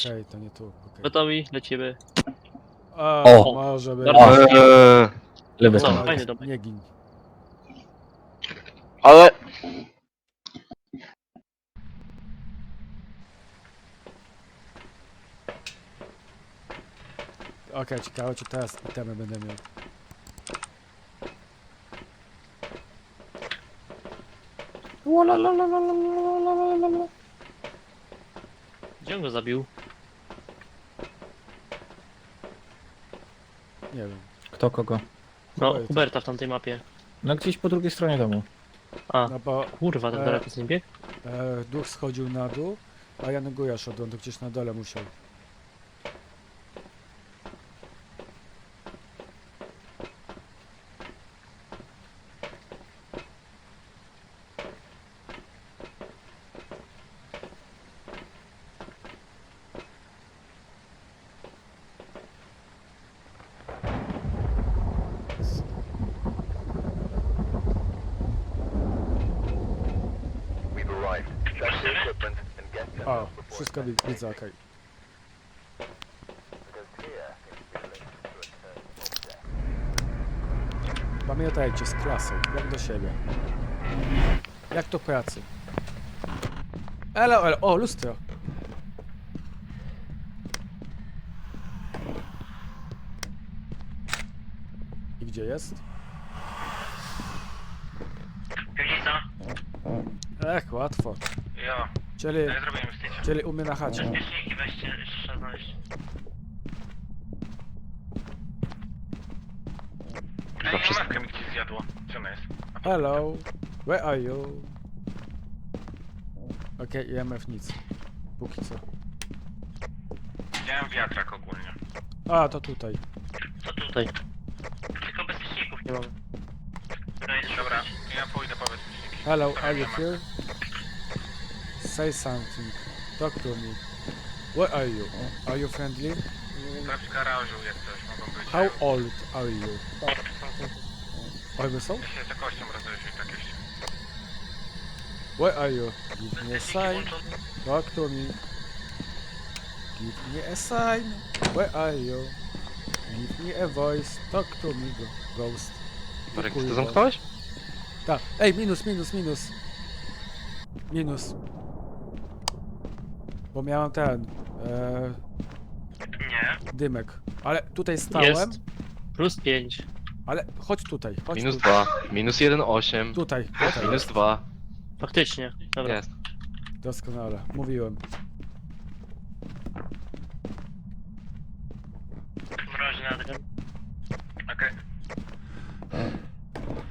Okej, to nie tu. okej. Gotowi? Lecimy. A, O! może być. Dobra. Eee, Lubię Co? to. fajny domek. Nie gin. Ale... Okej, ciekawe czy teraz itemy będę miał. Gdzie on go zabił? Nie wiem. Kto kogo? No, Hubert. Huberta w tamtej mapie. No gdzieś po drugiej stronie domu. A, No bo kurwa, tak E. daleko z nim biegł? e, duch schodził na dół, a ja na górę szedłem, to gdzieś na dole musiał. Widzę, okej. Pamiętajcie, z klasą, jak do siebie. Jak do pracy. Elo, elo, o, lustro. I gdzie jest? Piwnica? Ech, łatwo. Jo, Czyli, ja zrobię inwestycję. czyli umie na chacie. Bezpieczniki weźcie, trzeba znaleźć. Ej, markę mi gdzieś zjadło. Gdzie ona jest? Hello, where are you? Okej, IMF nic. Póki co. Widziałem wiatrak ogólnie. A, to tutaj. Co tutaj? Tylko bezpieczników Nie mamy. Dobra, ja pójdę po bezpieczniki. Hello, are you here? Say something. Talk to me. Where are you? Are you friendly? Sprawdź w garażu jak coś mogą być. How old are you? Orby są? Ja się za kością rozejrzyj tak jeszcze. Where are you? Give me a sign. Talk to me. Give me a sign. Where are you? Give me a voice. Talk to me, ghost. Marek, ty to zamknąłeś? Tak. Ej, minus, minus, minus. Minus. Bo miałem ten. E, Nie. dymek. Ale tutaj stałem. Jest. Plus 5. Ale chodź tutaj. Chodź Minus tutaj. 2, minus 1, 8, Tutaj. tutaj. minus 2. Faktycznie. Dobra. Jest. Doskonale. Mówiłem. Mroźny Adrian. Okej.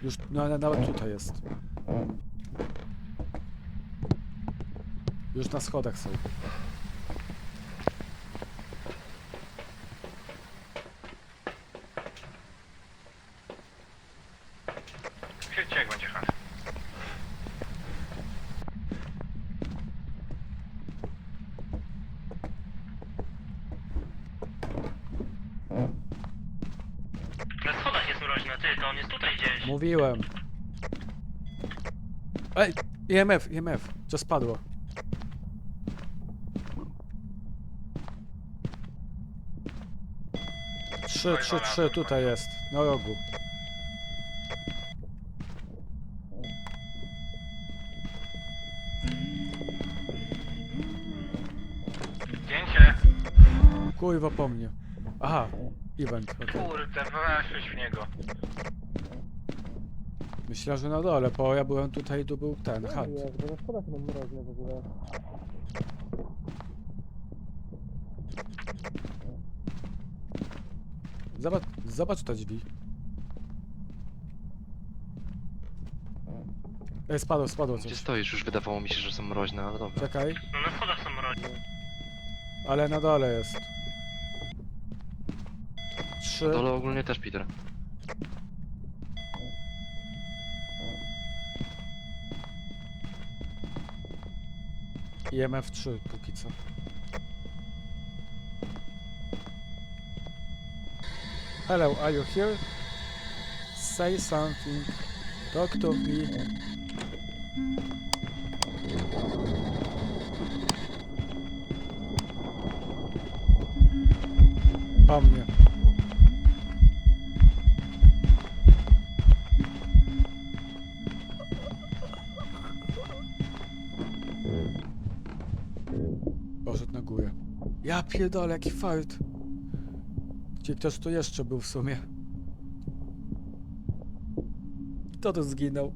Już no, ale nawet tutaj jest. Już na schodach są. Świećcie jak będzie has. Na schodach jest mroźny, ty, to on jest tutaj gdzieś. Mówiłem. Ej, IMF, IMF. Co spadło? Trzy, trzy, trzy, tutaj jest. Na rogu. Zdjęcie. Kurwa po mnie. Aha, event, okej. Kurde, weszłeś w niego. Myślę, że na dole, bo ja byłem tutaj, tu był ten, chat. Zobacz, zobacz te drzwi. Ej, spadło, spadło Gdzie coś. stoisz? Już wydawało mi się, że są mroźne, ale dobra. Czekaj, No na schodach są mroźne. ale na dole jest. Na Trzy. dole ogólnie też, Peter. IMF 3 póki co. Hello, are you here? Say something. Talk to me. Po mnie. Poszedł na górę. Ja pierdolę, jaki fart. Gdzie ktoś tu jeszcze był w sumie? Kto tu zginął?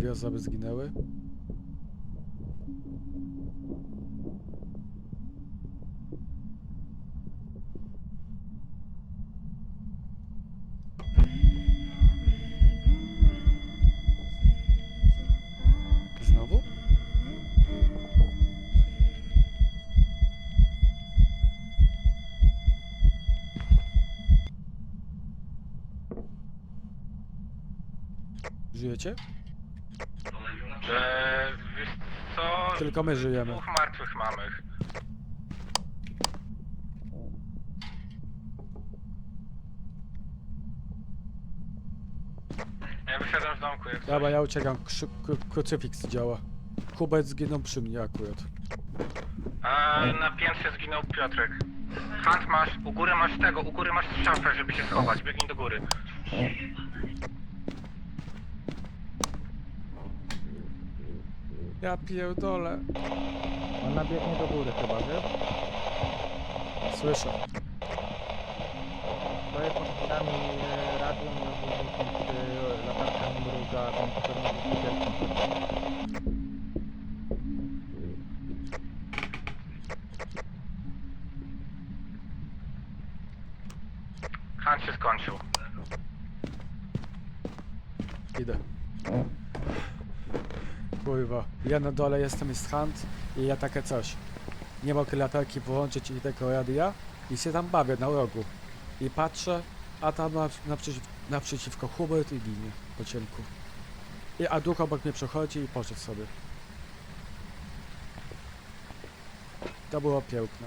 Dwie osoby zginęły. Znowu? Żyjecie? Eee, wiesz co? Tylko my żyjemy. Dwóch martwych mamy. Ja wysiadam z domku, jak Dobra, ja uciekam. Krzy- kru- Krucyfiks działa. Hubert zginął przy mnie akurat. A na piętrze zginął Piotrek. Hunt masz, u góry masz tego, u góry masz szafę, żeby się schować, biegnij do góry. Ja pierdolę. Ona biegnie do góry chyba, wiesz? Słyszę. Stoję pod chwilami e, radium i e, latarka mruga komputerowym Hunt się skończył. Idę. Kurwa. Ja na dole jestem, jest hunt i ja takie coś. Nie mogę latarki wyłączyć i tego radia i się tam bawię na rogu. I patrzę, a tam na, naprzeciw, naprzeciwko Hubert i ginie po ciemku. I, a duch obok mnie przechodzi i poszedł sobie. To było piękne.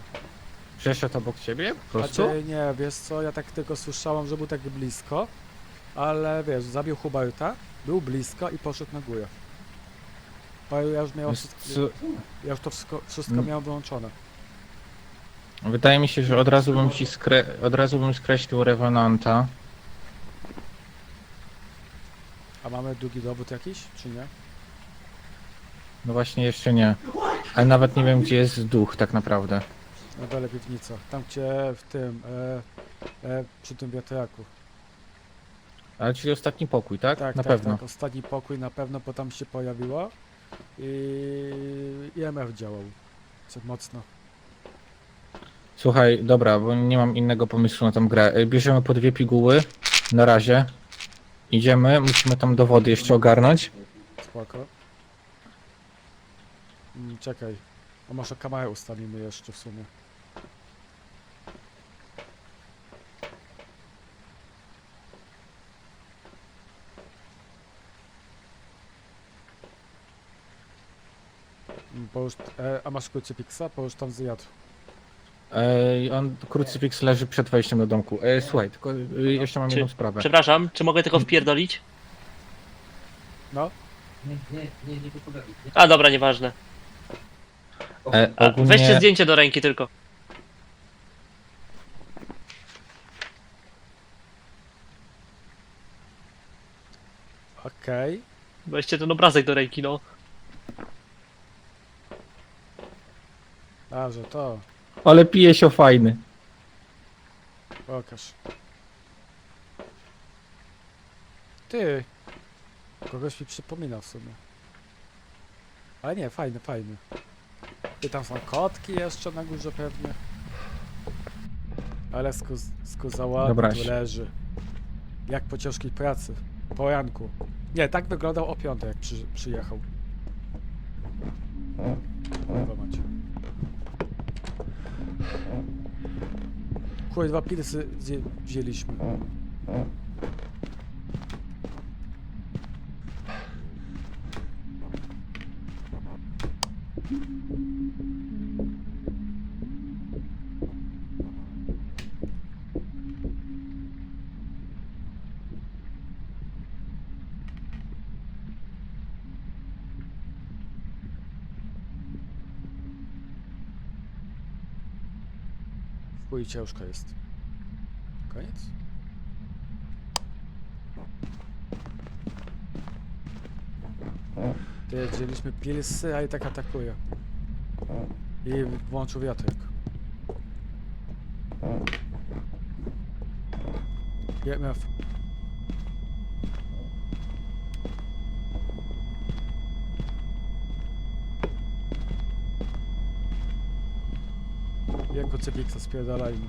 Przeszedł obok ciebie? Po prostu? Znaczy, nie, wiesz co, ja tak tylko słyszałem, że był tak blisko, ale wiesz, zabił Huberta, był blisko i poszedł na górę. Bo ja już miałem, wszystko, co, ja już to wszystko, wszystko Mm. miałem wyłączone. Wydaje mi się, że od razu bym ci skre... od razu bym skreślił Revenanta. A mamy długi dowód jakiś, czy nie? No właśnie jeszcze nie. Ale nawet nie wiem gdzie jest duch tak naprawdę. Na dole piwnica, tam gdzie w tym, e, e, przy tym wiatraku. Ale czyli ostatni pokój, tak? Tak, Na tak, pewno. tak, ostatni pokój na pewno, bo tam się pojawiło i IMF działał. Co mocno. Słuchaj, dobra, bo nie mam innego pomysłu na tą grę. E, Bierzemy po dwie piguły. Na razie. Idziemy, musimy tam dowody jeszcze ogarnąć. Spoko. Mm, czekaj. A może kamerę ustawimy jeszcze w sumie. Mm, Połóż, e, a masz krucyfiksa? Połóż tam zjadł. Ej, on, krucyfiks leży przed wejściem do domku. E, słuchaj, tylko e, jeszcze mam Czy- jedną sprawę. Przepraszam, czy mogę tylko wpierdolić? No, A dobra, nieważne. E, A, ogólnie, Weźcie zdjęcie do ręki tylko. okej. Weźcie ten obrazek do ręki, no. A, że to. Ale pije się fajny. Pokaż. Ty. Kogoś mi przypomina w sumie. Ale nie, fajny, fajny. I tam są kotki jeszcze na górze pewnie. Ale sku, skuza ładnie Dobra, tu leży. Jak po ciężkiej pracy. Po ranku. Nie, tak wyglądał o piątej jak przy, przyjechał. Kurwa macie. Chuj, dwa pilsy wzię- wzięliśmy. W chuj ciężko jest. Koniec? Ty, wzięliśmy pilsy, a i tak atakuje. I włączył wiatrek. IMF. Jako cypiksa spierdalajmy.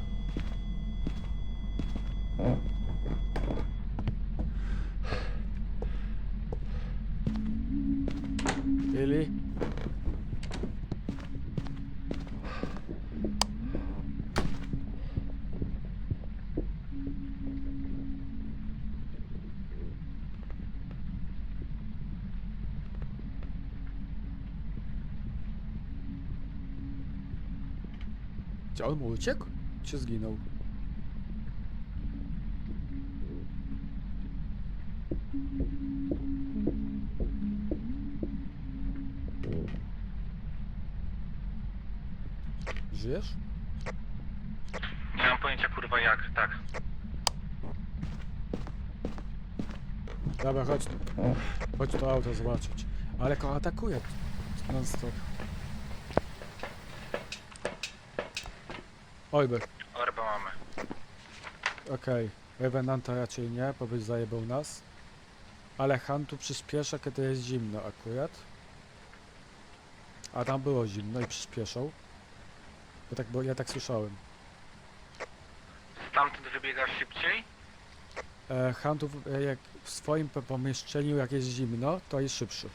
Czy on mu uciekł? Czy zginął? Żyjesz? Nie mam pojęcia kurwa jak, tak. Dobra, chodź tu. Chodź to auto zobaczyć. Ale go atakuje. Non stop. Ojby, Orba mamy. okej. Revenanta raczej nie, bo byś zajebał nas. Ale Huntu przyspiesza, kiedy jest zimno akurat. A tam było zimno i przyspieszał. Bo tak, bo ja tak słyszałem. Stamtąd wybiegasz szybciej? E, Huntu w- e, jak w swoim po- pomieszczeniu jak jest zimno, to jest szybszy.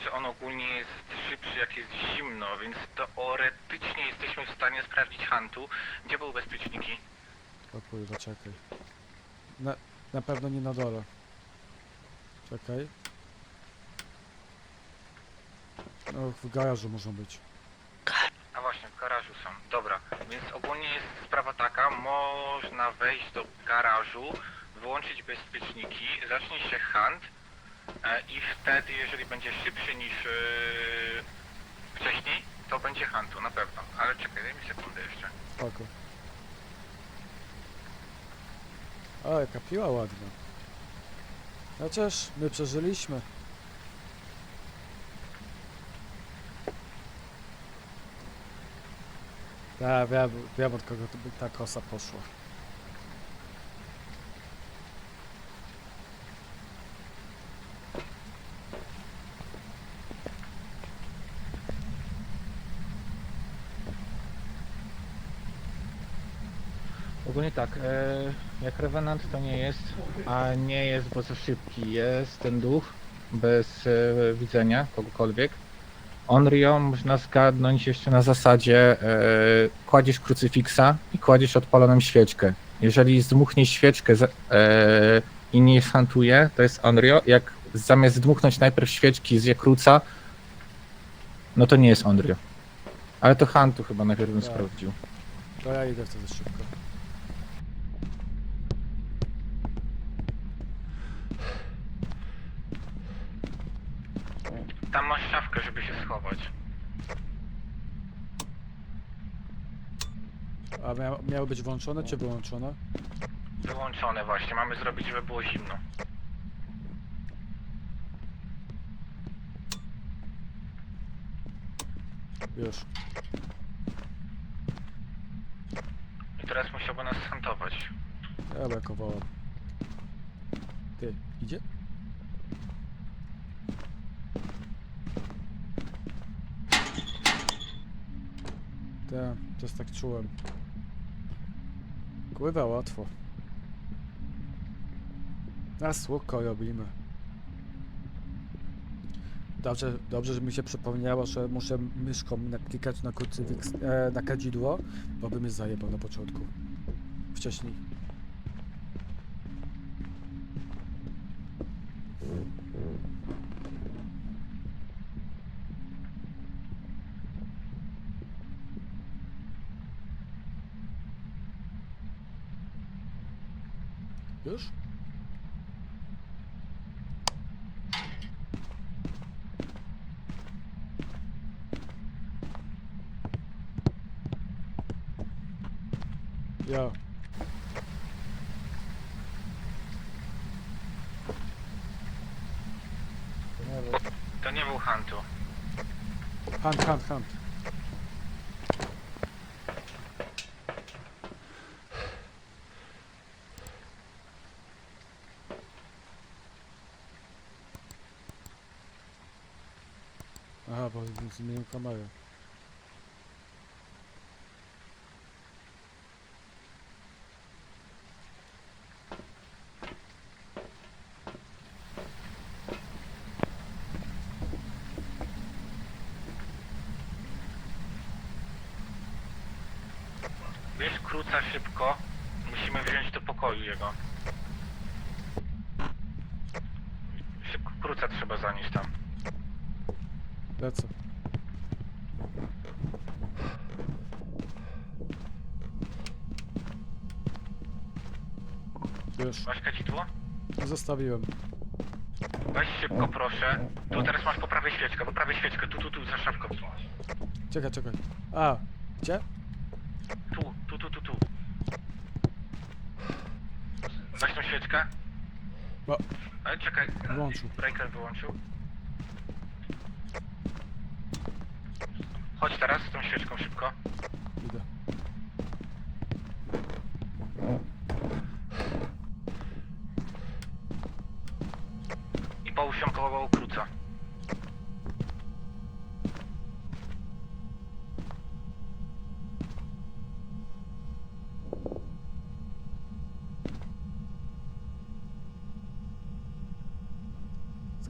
Znaczy on ogólnie jest szybszy jak jest zimno, więc teoretycznie jesteśmy w stanie sprawdzić Huntu. Gdzie były bezpieczniki? O kurwa, czekaj. Na, na pewno nie na dole. Czekaj. No, w garażu muszą być. A właśnie, w garażu są. Dobra, więc ogólnie jest sprawa taka, można wejść do garażu, wyłączyć bezpieczniki, zacznie się hunt i wtedy, jeżeli będzie szybszy niż e, wcześniej, to będzie huntu, na pewno. Ale czekaj, daj mi sekundę jeszcze. Spoko. O, jaka piła ładna. Chociaż my przeżyliśmy. Ja wiem, wiem od kogo ta kosa poszła. Ogólnie tak, e, jak Revenant to nie jest, a nie jest, bo za szybki jest ten duch, bez e, widzenia kogokolwiek. Onryo można zgadnąć jeszcze na zasadzie e, kładziesz krucyfiksa i kładziesz odpaloną świeczkę. Jeżeli zdmuchnie świeczkę za- e, i nie hantuje, to jest Onryo. Jak zamiast dmuchnąć najpierw świeczki zje kruca, no to nie jest Onryo. Ale to Hantu chyba najpierw bym Tak. sprawdził. To ja idę wtedy szybko. Tam masz szafkę, żeby się schować. A mia miało być włączone czy wyłączone? Wyłączone właśnie, mamy zrobić, żeby było zimno. Już. I teraz musiałby nas huntować. Ja brakowałem. Ty, idzie? Tak, też tak czułem. Kurwa, łatwo. Na słoko robimy. Dobrze, dobrze, że mi się przypomniało, że muszę myszką naklikać na krucyfiks, e, na kadzidło, bo by mnie zajebał na początku. Wcześniej. Jo. To nie był Huntu. Hunt, hunt, hunt. Aha, bo zmienił kamerę. Króca szybko. Musimy wziąć do pokoju jego. Szybko króca trzeba zanieść tam. Lecę. Już, Masz kadzidło? zostawiłem. Weź szybko proszę. Tu teraz masz po prawej świeczkę, po prawej świeczkę. Tu, tu, tu, za szafką. Czekaj, czekaj. A, gdzie? Tu, tu, tu, tu, tu. Weź tą świeczkę. Bo- Ale czekaj. Włączył. Breaker wyłączył. Chodź teraz z tą świeczką szybko.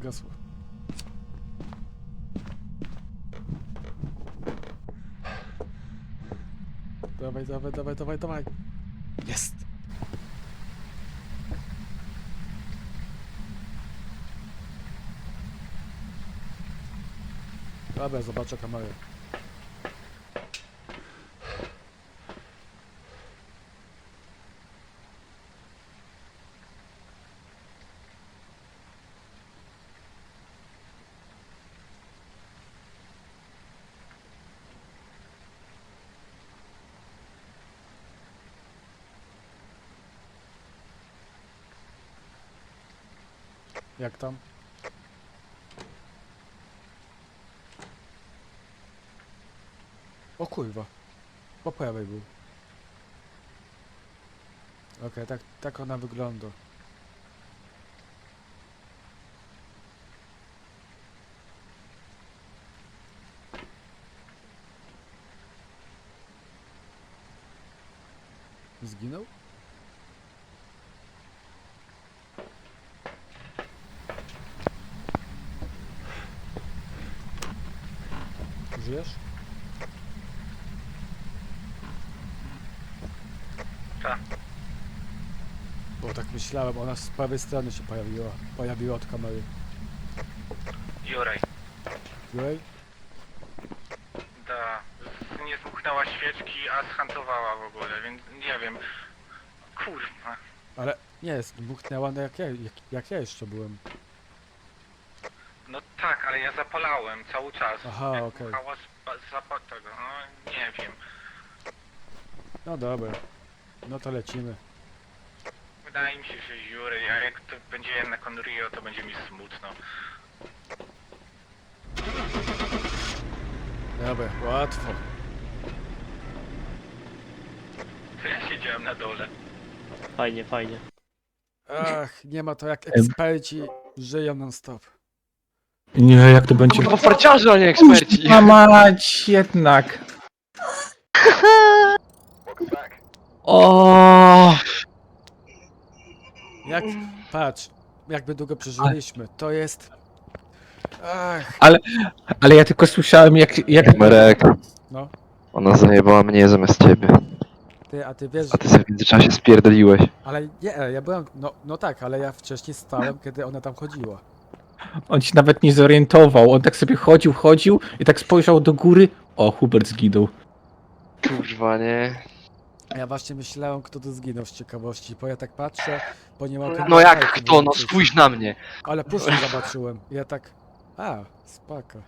Zgasło. Dawaj, dawaj, dawaj, dawaj, dawaj. Jest. Dobra, zobaczę kamerę. Jak tam? O kurwa. Po prawej był. Okej, tak, tak ona wygląda. Zginął? Żyjesz? Tak. Bo tak myślałem, ona z prawej strony się pojawiła. Pojawiła od kamery. Jurej. Jurej? Da. Nie zmuchnęła świeczki, a zhantowała w ogóle, więc nie wiem. Kurwa. Ale nie jest, dmuchnęła no jak ja, jak, jak ja jeszcze byłem. Ale ja zapalałem cały czas. Aha, Jak okej. Zapa tego, no nie wiem. No dobra. No to lecimy. Wydaje mi się, że Jurej, a jak to będzie jednak Onryo, to będzie mi smutno. Dobra, łatwo. To ja siedziałem na dole. Fajnie, fajnie. Ach, nie ma to jak eksperci żyją non stop. Nie, jak to będzie... Kurwa, farciarze, a nie eksperci! Kurwa mać, jednak. O, Jak, patrz, jakby długo przeżyliśmy, to jest... Ach, ale ja tylko słyszałem jak... jak... Marek, no, ona zajebała mnie zamiast ciebie. ty, a ty wiesz, A ty sobie w międzyczasie spierdoliłeś. ale nie, ja byłem, no, no tak, ale ja wcześniej stałem, kiedy ona tam chodziła. On się nawet nie zorientował. On tak sobie chodził, chodził i tak spojrzał do góry. O, Hubert zginął. Kurwa, nie? A ja właśnie myślałem, kto tu zginął z ciekawości, bo ja tak patrzę, bo nie mogę... No jak kto? No spójrz na mnie! Ale później zobaczyłem, i ja tak... A, spoko.